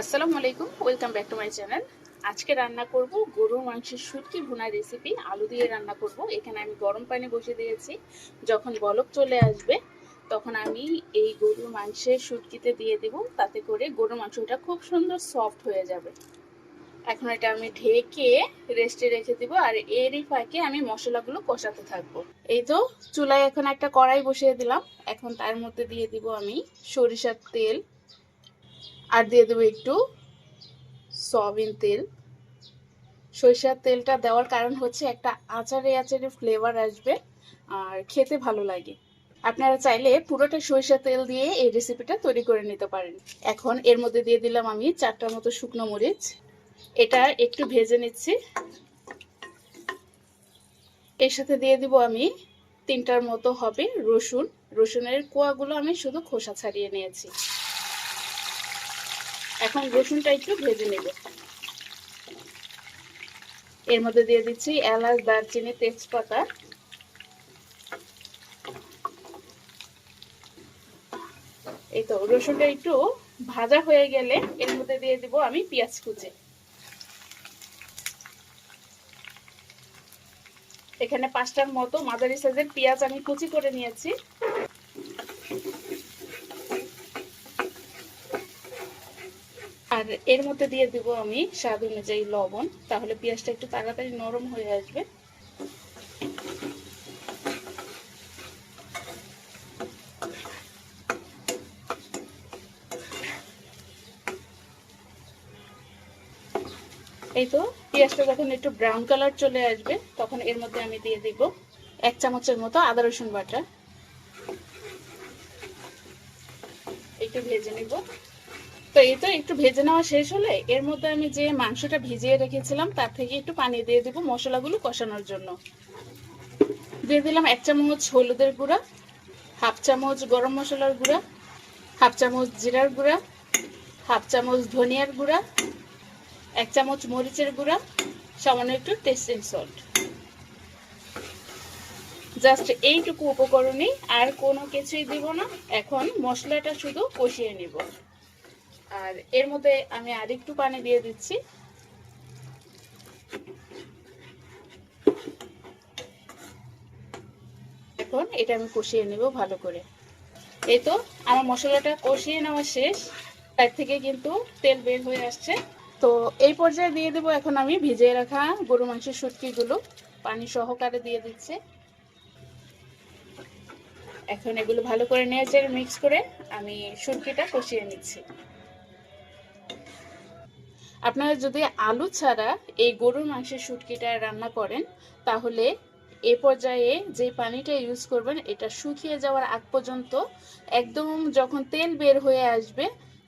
আসসালামু আলাইকুম welcome back to my channel আজকে রান্না করব গরুর মাংসের শুটকি ভুনা রেসিপি আলু দিয়ে রান্না করব। এখানে আমি গরম পানি বসিয়ে দিয়েছি। যখন বলক চলে আসবে, তখন আমি এই গরুর মাংসের শুটকিতে দিয়ে দেব। তাতে করে গরুর মাংসটা খুব সুন্দর সফট হয়ে যাবে। এখন এটা আমি ঢেকে রেস্টে রেখে দিব আর এরই ফাঁকে আমি মশলাগুলো কষাতে থাকব। এই তো, চুলায় এখন একটা কড়াই বসিয়ে দিলাম। এখন তার মধ্যে দিয়ে দিব আমি সরিষার তেল। আর দিয়ে দেবো একটু সয়াবিন তেল। সরিষার তেলটা দেওয়ার কারণ হচ্ছে একটা আচারে আচারে ফ্লেভার আসবে আর খেতে ভালো লাগে। আপনারা চাইলে পুরোটা সরিষা তেল দিয়ে এই রেসিপিটা তৈরি করে নিতে পারেন। এখন এর মধ্যে দিয়ে দিলাম আমি চারটার মতো শুকনো মরিচ। এটা একটু ভেজে নিচ্ছি। এর সাথে দিয়ে দিব আমি তিনটার মতো হবে রসুন। রসুনের কোয়াগুলো আমি শুধু খোসা ছাড়িয়ে নিয়েছি। এখন রসুনটা একটু ভেজে নেব। এর মধ্যে দিয়ে দিচ্ছি এলাচ, দারচিনি, তেজপাতা। এই তো, রসুনটা একটু ভাজা হয়ে গেলে এর মধ্যে দিয়ে দিব আমি পেঁয়াজ কুচি। এখানে পাঁচটার মতো মাঝারি সাইজের পেঁয়াজ আমি কুচি করে নিয়েছি। আর এর মধ্যে দিয়ে দিব আমি স্বাদ অনুযায়ী লবণ। তাহলে পেঁয়াজটা একটু তাড়াতাড়ি নরম হয়ে আসবে। এই তো পেঁয়াজটা যখন একটু ব্রাউন কালার চলে আসবে, তখন এর মধ্যে আমি দিয়ে দিব এক চামচের মতো আদা রসুন বাটা। একটু ভেজে নিব। তো এই তো একটু ভেজে নেওয়া শেষ হলে এর মধ্যে আমি যে মাংসটা ভিজিয়ে রেখেছিলাম, তার থেকে একটু পানি দিয়ে দেবো মশলাগুলো কষানোর জন্য। দিয়ে দিলাম এক চামচ হলুদের গুঁড়া, হাফ চামচ গরম মশলার গুঁড়া, হাফ চামচ জিরার গুঁড়া, হাফ চামচ ধনিয়ার গুঁড়া, এক চামচ মরিচের গুঁড়া, সামান্য একটু টেস্টিং সল্ট জাস্ট এইটুকু উপকরণই, আর কোনো কিছুই দিব না। এখন মশলাটা শুধু কষিয়ে নিব। আর এর মধ্যে আমি আরেকটু পানি দিয়ে দিচ্ছি। এখন এটা আমি কষিয়ে নেব ভালো করে। এই তো আমার মশলাটা কষিয়ে নেওয়া শেষ। তার থেকে কিন্তু তেল বের হয়ে আসছে। তো এই পর্যায়ে দিয়ে দেবো এখন আমি ভিজিয়ে রাখা গরু মাংসের সুটকিগুলো পানি সহকারে দিয়ে দিচ্ছে। এখন এগুলো ভালো করে নেড়ে মিক্স করে আমি সুটকিটা কষিয়ে নিচ্ছি। আপনারা যদি আলু ছাড়া এই গরুর মাংসের শুটকিটা রান্না করেন, তাহলে এ পর্যায়ে যে পানিটা ইউজ করবেন, এটা শুকিয়ে যাওয়ার আগ পর্যন্ত একদম যখন তেল বের হয়ে আসবে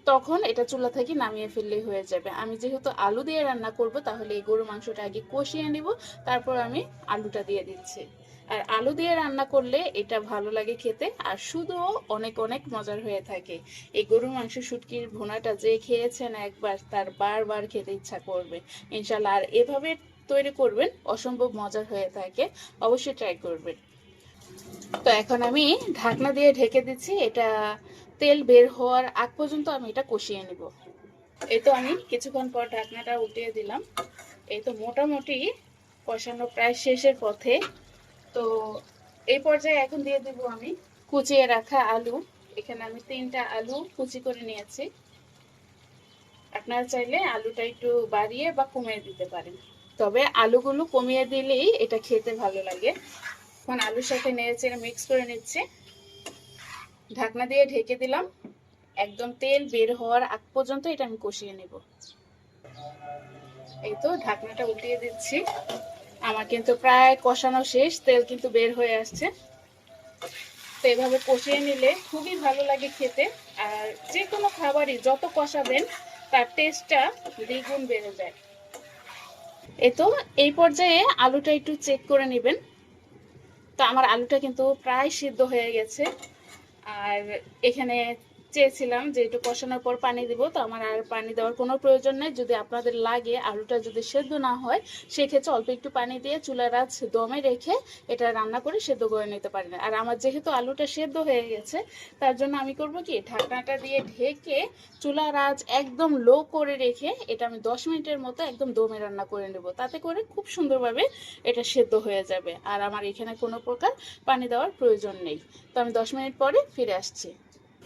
তখন এটা চুলা থেকে নামিয়ে ফেললেই হয়ে যাবে। আমি যেহেতু আলু দিয়ে রান্না করব, তাহলে এই গরু মাংসটা আগে কষিয়ে নিব, তারপর আমি আলুটা দিয়ে দিচ্ছি। আর আলু দিয়ে রান্না করলে এটা ভালো লাগে খেতে, আর শুধুও অনেক অনেক মজার হয়ে থাকে। এই গরুর মাংস শুটকির ভুনাটা যে খেয়েছেন একবার, তার বারবার খেতে ইচ্ছা করবে। ইনশাল্লাহ আর এভাবে তৈরি করবেন, অসম্ভব মজার হয়ে থাকে। অবশ্যই ট্রাই করবেন। তো এখন আমি ঢাকনা দিয়ে ঢেকে দিচ্ছি, এটা তেল বের হওয়ার আগ পর্যন্ত আমি এটা কষিয়ে নিব। এই তো আমি কিছুক্ষণ পর ঢাকনাটা উঠিয়ে দিলাম। এই তো মোটামুটি কষানো প্রায় শেষের পথে। তো এই পর্যায়ে এখন দিয়ে দেব আমি কুচিয়ে রাখা আলু। এখানে আমি তিনটা আলু কুচি করে নিয়েছি। আপনারা চাইলে আলুটা একটু বাড়িয়ে বা কমিয়ে দিতে পারেন। তবে আলুগুলো কমিয়ে দিলেই এটা খেতে ভালো লাগে। এখন আলুর সাথে নেড়ে চেড়ে মিক্স করে নিচ্ছে। ঢাকনা দিয়ে ঢেকে দিলাম। একদম তেল বের হওয়ার আগ পর্যন্ত এটা আমি কষিয়ে নেব। এই তো ঢাকনাটা উঠিয়ে দিচ্ছি। আমার কিন্তু প্রায় কষানো শেষ, তেল কিন্তু বের হয়ে আসছে। তো এভাবে কষিয়ে নিলে খুবই ভালো লাগে খেতে। আর যে কোনো খাবারই যত কষাবেন, তার টেস্টটা দ্বিগুণ বেড়ে যায়। এ তো, এই পর্যায়ে আলুটা একটু চেক করে নেবেন। তো আমার আলুটা কিন্তু প্রায় সিদ্ধ হয়ে গেছে। আর এখানে চেয়েছিলাম যে একটু কষানোর পর পানি দিব, তো আমার আর পানি দেওয়ার কোনো প্রয়োজন নেই। যদি আপনাদের লাগে, আলুটা যদি সেদ্ধ না হয়, সেক্ষেত্রে অল্প একটু পানি দিয়ে চুলার আঁচ দমে রেখে এটা রান্না করে সেদ্ধ করে নিতে পারেন আর আমার যেহেতু আলুটা সেদ্ধ হয়ে গেছে, তার জন্য আমি করব কি, ঢাকনাটা দিয়ে ঢেকে চুলার আঁচ একদম লো করে রেখে এটা আমি দশ মিনিটের মতো একদম দমে রান্না করে নেব। তাতে করে খুব সুন্দরভাবে এটা সেদ্ধ হয়ে যাবে। আর আমার এখানে কোনো প্রকার পানি দেওয়ার প্রয়োজন নেই। তো আমি দশ মিনিট পরে ফিরে আসছি।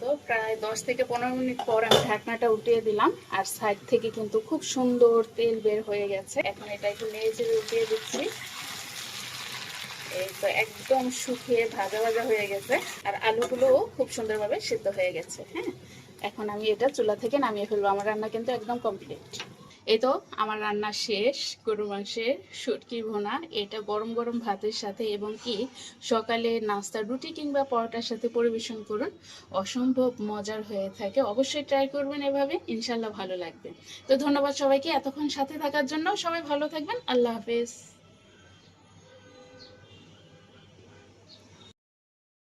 তো প্রায় দশ থেকে পনেরো মিনিট পর আমি ঢাকনাটা উঠিয়ে দিলাম, আর সাইড থেকে কিন্তু খুব সুন্দর তেল বের হয়ে গেছে। এখন এটা একটু নেড়ে উঠিয়ে দিচ্ছি। এই তো একদম শুকিয়ে ভাজা ভাজা হয়ে গেছে, আর আলুগুলোও খুব সুন্দরভাবে সিদ্ধ হয়ে গেছে হ্যাঁ? এখন আমি এটা চুলা থেকে নামিয়ে ফেলব, আমার রান্না কিন্তু একদম কমপ্লিট এই তো আমার রান্না শেষ, গরু মাংসের শুটকি ভোনা, এটা গরম গরম ভাতের সাথে এবং কি সকালে নাস্তা, রুটি কিংবা পরোটার সাথে পরিবেশন করুন। অসম্ভব মজার হয়ে থাকে। অবশ্যই ট্রাই করবেন এভাবে ইনশাল্লাহ ভালো লাগবে। তো ধন্যবাদ সবাইকে এতক্ষণ সাথে থাকার জন্য। সবাই ভালো থাকবেন। আল্লাহ হাফেজ।